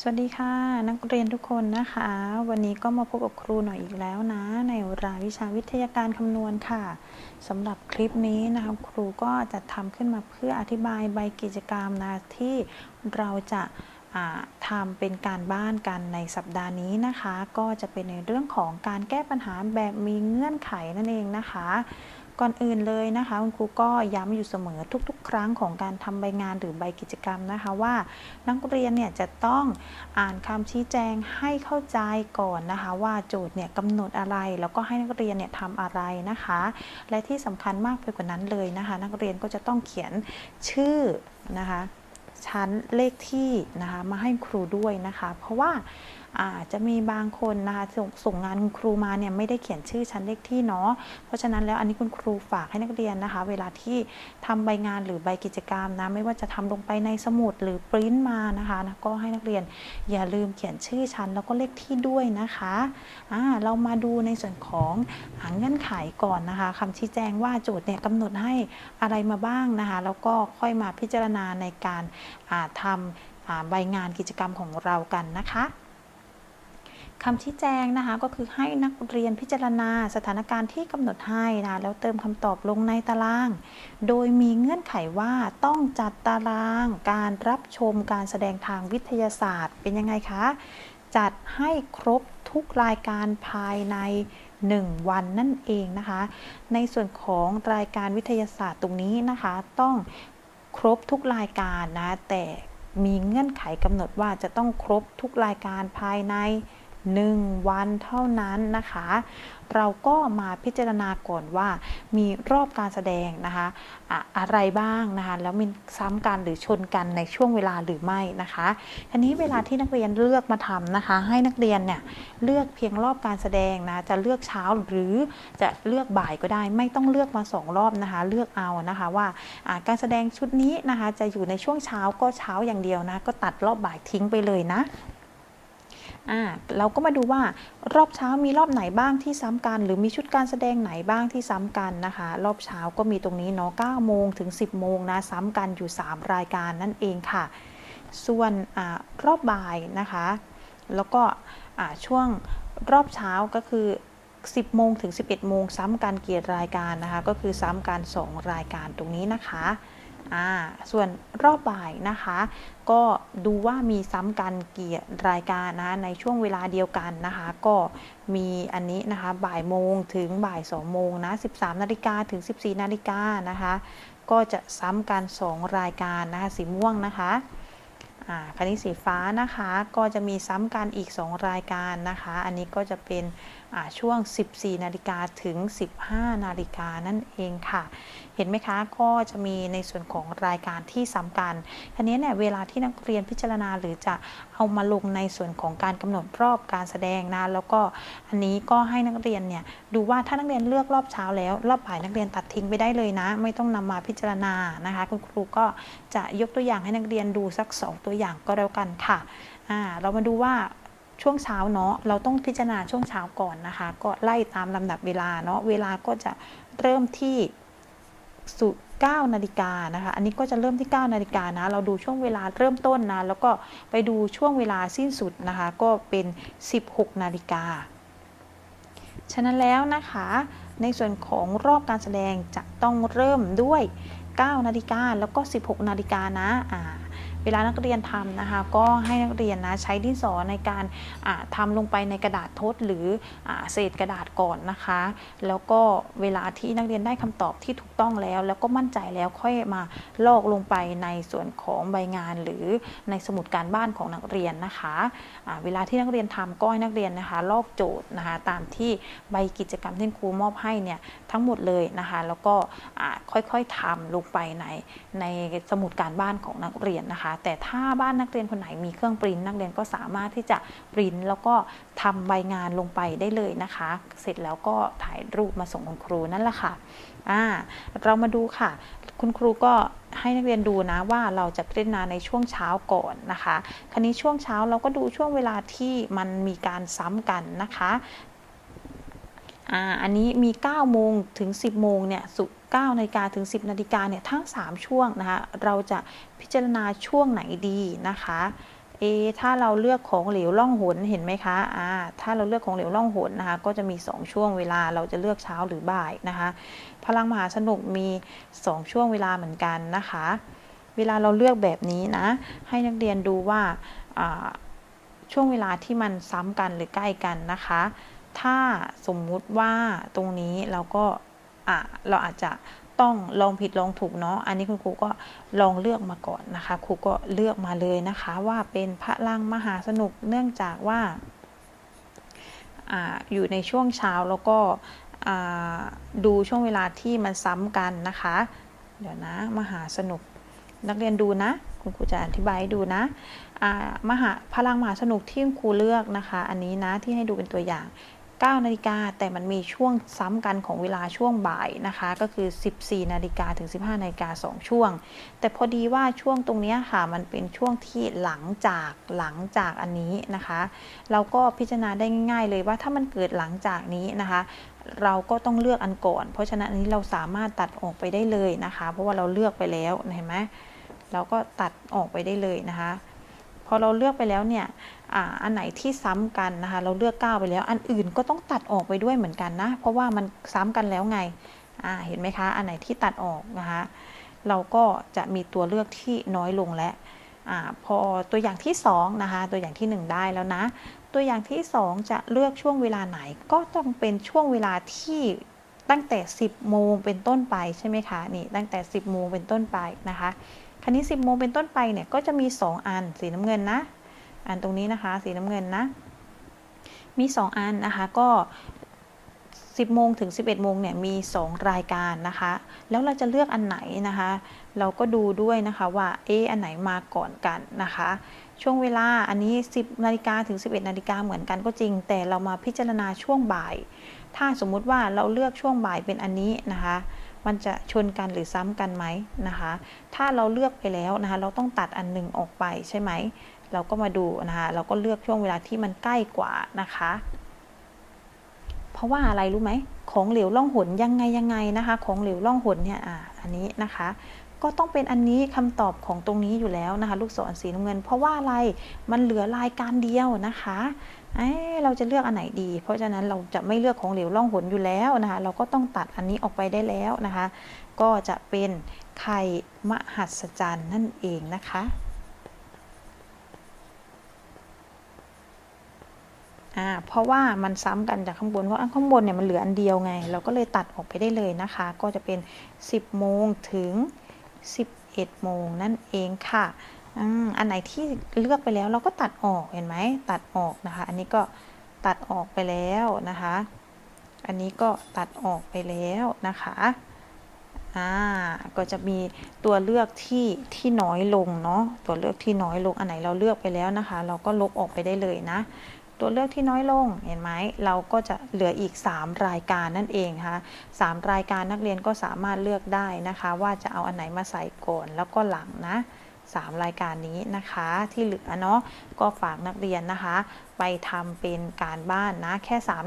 สวัสดีค่ะ นักเรียนทุกคนนะคะ วันนี้ก็มาพบกับครูหน่อยอีกแล้วนะ ในรายวิชาวิทยาการคำนวณค่ะสำหรับคลิปนี้นะคะครูก็จะทำขึ้นมาเพื่ออธิบายใบกิจกรรมนะที่เราจะาทำเป็นการบ้านกันในสัปดาห์นี้นะคะ ก็จะเป็นในเรื่องของการแก้ปัญหาแบบมีเงื่อนไขนั่นเองนะคะ ก่อนอื่นเลยนะคะคุณครูก็ย้ำอยู่เสมอทุกๆ ครั้งของการทำใบงานหรือใบกิจกรรมนะคะว่านักเรียนเนี่ยจะต้องอ่านคำชี้แจงให้เข้าใจก่อนนะคะ ว่าโจทย์เนี่ยกำหนดอะไรแล้วก็ให้นักเรียนเนี่ยทำอะไรนะคะ และที่สำคัญมากไปกว่านั้นเลยนะคะ นักเรียนก็จะต้องเขียนชื่อนะคะชั้นเลขที่นะคะมาให้ครูด้วยนะคะ เพราะว่า อาจจะมีบางคนนะคะสส่งงานคุณครูมาเนี่ยไม่ได้เขียนชื่อชั้นเลขที่เนาะเพราะฉะนั้นแล้วอันนี้คุณครูฝากให้นักเรียนนะคะ เวลาที่ทำใบงานหรือใบกิจกรรมนะไม่ว่าจะทำลงไปในสมุดหรือปริ้นมานะคะนะก็ให้นักเรียนอย่าลืมเขียนชื่อชั้นแล้วก็เลขที่ด้วยนะคะอ่าเรามาดูในส่วนของหางเงื่อนไขก่อนนะคะคำชี้แจงว่าโจทย์เนี่ยกำหนดให้อะไรมาบ้างนะคะแล้วก็ค่อยมาพิจารณาในการาทำอ่าใบงานกิจกรรมของเรากันนะคะ คำชี้แจงนะคะก็คือให้นักเรียนพิจารณาสถานการณ์ที่กำหนดให้นะแล้วเติมคำตอบลงในตาราง โดยมีเงื่อนไขว่าต้องจัดตารางการรับชมการแสดงทางวิทยาศาสตร์ เป็นยังไงคะ จัดให้ครบทุกรายการภายใน 1 วันนั่นเองนะคะ ในส่วนของรายการวิทยาศาสตร์ตรงนี้นะคะ ต้องครบทุกรายการนะแต่มีเงื่อนไขกำหนดว่าจะต้องครบทุกรายการภายใน 1 วันเท่านั้นนะคะ เราก็มาพิจารณาก่อนว่ามีรอบการแสดงนะคะอะอะไรบ้างนะคะแล้วมีซ้ำกันหรือชนกันในช่วงเวลาหรือไม่นะคะทีนี้เวลาที่นักเรียนเลือกมาทำนะคะ ให้นักเรียนเนี่ยเลือกเพียงรอบการแสดงนะจะเลือกเช้าหรือจะเลือกบ่ายก็ได้ ไม่ต้องเลือกมาสองรอบนะคะเลือกเอานะคะว่าอ่าการแสดงชุดนี้นะคะจะอยู่ในช่วงเช้าก็เช้าอย่างเดียวนะก็ตัดรอบบ่ายทิ้งไปเลยนะ อ่าเราก็มาดูว่ารอบเช้ามีรอบไหนบ้างที่ซ้ำกัน หรือมีชุดการแสดงไหนบ้างที่ซ้ำกันนะคะ รอบเช้าก็มีตรงนี้เนาะ9โมงถึง 10 โมงนะซ้ำกันอยู่ 3 รายการนั่นเองค่ะ ส่วนอรอบบ่ายนะคะ แล้วก็ช่วงรอบเช้าก็คือ 10 โมงถึง 11 โมง ซ้ำกันเกียรรายการนะคะ ก็คือซ้ำกัน 2 รายการตรงนี้นะคะ อ่าส่วนรอบบ่ายนะคะ ก็ดูว่ามีซ้ำกันกี่รายการนะในช่วงเวลาเดียวกันนะคะ ก็มีอันนี้นะคะบ่ายโมงถึงบ่าย2โมงนะ13นาฬิกาถึง 14นาฬิกานะคะ ก็จะซ้ำกัน 2 รายการนะคะสีม่วงนะคะอันนี้สีฟ้านะคะก็จะมีซ้ำกันอีก 2 รายการนะคะ อันนี้ก็จะเป็น ช่วง 14 นาฬิกาถึง 15 นาฬิกานั่นเองค่ะ เห็นไหมคะ ก็จะมีในส่วนของรายการที่ซ้ำกันทีนี้เนี่ยเวลาที่นักเรียนพิจารณาหรือจะเอามาลงในส่วนของการกำหนดรอบการแสดงนะ แล้วก็อันนี้ก็ให้นักเรียนเนี่ยดูว่าถ้านักเรียนเลือกรอบเช้าแล้ว รอบบ่ายนักเรียนตัดทิ้งไปได้เลยนะ ไม่ต้องนำมาพิจารณานะคะ คุณครูก็จะยกตัวอย่างให้นักเรียนดูสัก 2 ตัวอย่างก็แล้วกันค่ะเรามาดูว่า ช่วงเช้าเนาะเราต้องพิจารณาช่วงเช้าก่อนนะคะ ก็ไล่ตามลำดับเวลาเนาะเวลาก็จะเริ่มที่สุ9นาฬิกานะคะ อันนี้ก็จะเริ่มที่ 9 นาฬิกานะ เราดูช่วงเวลาเริ่มต้นนะ แล้วก็ไปดูช่วงเวลาสิ้นสุดนะคะ ก็เป็น 16 นาฬิกา ฉะนั้นแล้วนะคะ ในส่วนของรอบการแสดงจะต้องเริ่มด้วย 9 นาฬิกาแล้วก็ 16 นาฬิกานะ อ่า เวลานักเรียนทำนะคะ ก็ให้นักเรียนนะใช้ดินสอในการทำลงไปในกระดาษทดหรืออเศษกระดาษก่อนนะคะ แล้วก็เวลาที่นักเรียนได้คำตอบที่ถูกต้องแล้ว แล้วก็มั่นใจแล้วค่อยมาลอกลงไปในส่วนของใบงานหรือในสมุดการบ้านของนักเรียนนะคะะเวลาที่นักเรียนทำก็ให้นักเรียนนะคะลอกโจทย์นะคะตามที่ใบกิจกรรมที่ครูมอบให้เนี่ยทั้งหมดเลยนะคะ แล้วก็ค่อยๆทำลงไปในในสมุดการบ้านของนักเรียนนะคะแต่ถ้าบ้านนักเรียนคนไหนมีเครื่องปริ้นนักเรียนก็สามารถที่จะปริ้นแล้วก็ทำใบงานลงไปได้เลยนะคะ เสร็จแล้วก็ถ่ายรูปมาส่งคุณครูนั่นแหละค่ะอ่าเรามาดูค่ะ คุณครูก็ให้นักเรียนดูนะว่าเราจะพิจารณาในช่วงเช้าก่อนนะคะ คราวนี้ช่วงเช้าเราก็ดูช่วงเวลาที่มันมีการซ้ำกันนะคะ อ่าอันนี้มี 9 โมงถึง 10 โมงเนี่ยสุ9นาฬิกาถึง 10นาฬิกาเนี่ยทั้ง 3 ช่วงนะคะ เราจะพิจารณาช่วงไหนดีนะคะเอถ้าเราเลือกของเหลวล่องหนเห็นไหมคะอ่าถ้าเราเลือกของเหลวล่องหนนะคะ ก็จะมี 2 ช่วงเวลาเราจะเลือกเช้าหรือบ่ายนะคะ พลังมหาสนุกมี 2 ช่วงเวลาเหมือนกันนะคะ เวลาเราเลือกแบบนี้นะ ให้นักเรียนดูว่าอ่าช่วงเวลาที่มันซ้ำกันหรือใกล้กันนะคะ ถ้าสมมุติว่าตรงนี้เราก็อะเราอาจจะต้องลองผิดลองถูกเนาะ อันนี้คุณครูก็ลองเลือกมาก่อนนะคะ ครูก็เลือกมาเลยนะคะ ว่าเป็นพระลังมหาสนุกเนื่องจากว่าอาอยู่ในช่วงเช้าแล้วก็ดูช่วงเวลาที่มันซ้ำกันนะคะ เดี๋ยวนะมหาสนุกนักเรียนดูนะ คุณครูจะอธิบายให้ดูนะอ่ามหาพลังมหาสนุกที่คุณครูเลือกนะคะ อันนี้นะที่ให้ดูเป็นตัวอย่าง 9นาฬิกาแต่มันมีช่วงซ้ำกันของเวลาช่วงบ่ายนะคะ ก็คือ 14นาฬิกาถึง 15นาฬิกา2ช่วง แต่พอดีว่าช่วงตรงนี้ค่ะ มันเป็นช่วงที่หลังจากหลังจากอันนี้นะคะ เราก็พิจารณาได้ง่ายๆเลยว่าถ้ามันเกิดหลังจากนี้นะคะ เราก็ต้องเลือกอันก่อน เพราะฉะนั้นอันนี้เราสามารถตัดออกไปได้เลยนะคะ เพราะว่าเราเลือกไปแล้วเห็นไหมเราก็ตัดออกไปได้เลยนะคะ พอเราเลือกไปแล้วเนี่ยอ่าอันไหนที่ซ้ำกันนะคะ เราเลือก 9 ไปแล้ว อันอื่นก็ต้องตัดออกไปด้วยเหมือนกันนะ เพราะว่ามันซ้ำกันแล้วไงอ่าเห็นไหมคะ อันไหนที่ตัดออกนะคะ เราก็จะมีตัวเลือกที่น้อยลงแล้วอาพอตัวอย่างที่2นะคะ ตัวอย่างที่ 1 ได้แล้วนะ ตัวอย่างที่ 2 จะเลือกช่วงเวลาไหน ก็ต้องเป็นช่วงเวลาที่ตั้งแต่ 10 โมงเป็นต้นไปใช่ไหมคะ นี่ตั้งแต่ 10 โมงเป็นต้นไปนะคะ คราวนี้ 10 โมงเป็นต้นไปเนี่ยก็จะมี 2 อันสีน้ำเงินนะ อันตรงนี้นะคะ สีน้ำเงินนะ มี 2 อันนะคะก็ 10 โมงถึง 11 โมงเนี่ยมี 2 รายการนะคะ แล้วเราจะเลือกอันไหนนะคะ เราก็ดูด้วยนะคะว่าเอออันไหนมาก่อนกันนะคะช่วงเวลาอันนี้ 10นาฬิกาถึง 11นาฬิกาเหมือนกันก็จริง แต่เรามาพิจารณาช่วงบ่าย ถ้าสมมุติว่าเราเลือกช่วงบ่ายเป็นอันนี้นะคะ มันจะชนกันหรือซ้ำกันไหมนะคะ ถ้าเราเลือกไปแล้วนะคะ เราต้องตัดอันหนึ่งออกไปใช่ไหม เราก็มาดูนะคะ เราก็เลือกช่วงเวลาที่มันใกล้กว่านะคะ เพราะว่าอะไรรู้ไหม ของเหลวล่องหนยังไงยังไงนะคะ ของเหลวล่องหนเนี่ยอ่าอันนี้นะคะ ก็ต้องเป็นอันนี้คำตอบของตรงนี้อยู่แล้วนะคะ ลูกศรสีน้ำเงิน เพราะว่าอะไรมันเหลือรายการเดียวนะคะเเราจะเลือกอันไหนดี เพราะฉะนั้นเราจะไม่เลือกของเหลวล่องหนอยู่แล้วนะคะ เราก็ต้องตัดอันนี้ออกไปได้แล้วนะคะ ก็จะเป็นไข่มหัศจรรย์นั่นเองนะคะ่าเพราะว่ามันซ้ำกันจากข้างบนเพราะอันข้างบนเนี่ยมันเหลืออันเดียวไง เราก็เลยตัดออกไปได้เลยนะคะ ก็จะเป็น 10โมงถึง 11 โมงนั่นเองค่ะอันไหนที่เลือกไปแล้วเราก็ตัดออกเห็นไหมตัดออกนะคะ อันนี้ก็ตัดออกไปแล้วนะคะ อันนี้ก็ตัดออกไปแล้วนะคะอ่าก็จะมีตัวเลือกที่ที่น้อยลงเนาะตัวเลือกที่น้อยลงอันไหนเราเลือกไปแล้วนะคะ เราก็ลบออกไปได้เลยนะ ตัวเลือกที่น้อยลงเห็นไหมเราก็จะเหลืออีก 3 รายการนั่นเองค่ะสามรายการนักเรียนก็สามารถเลือกได้นะคะ ว่าจะเอาอันไหนมาใส่ก่อนแล้วก็หลังนะ3รายการนี้นะคะที่เหลือเนาะก็ฝากนักเรียนนะคะ ไปทำเป็นการบ้านนะแค่ 3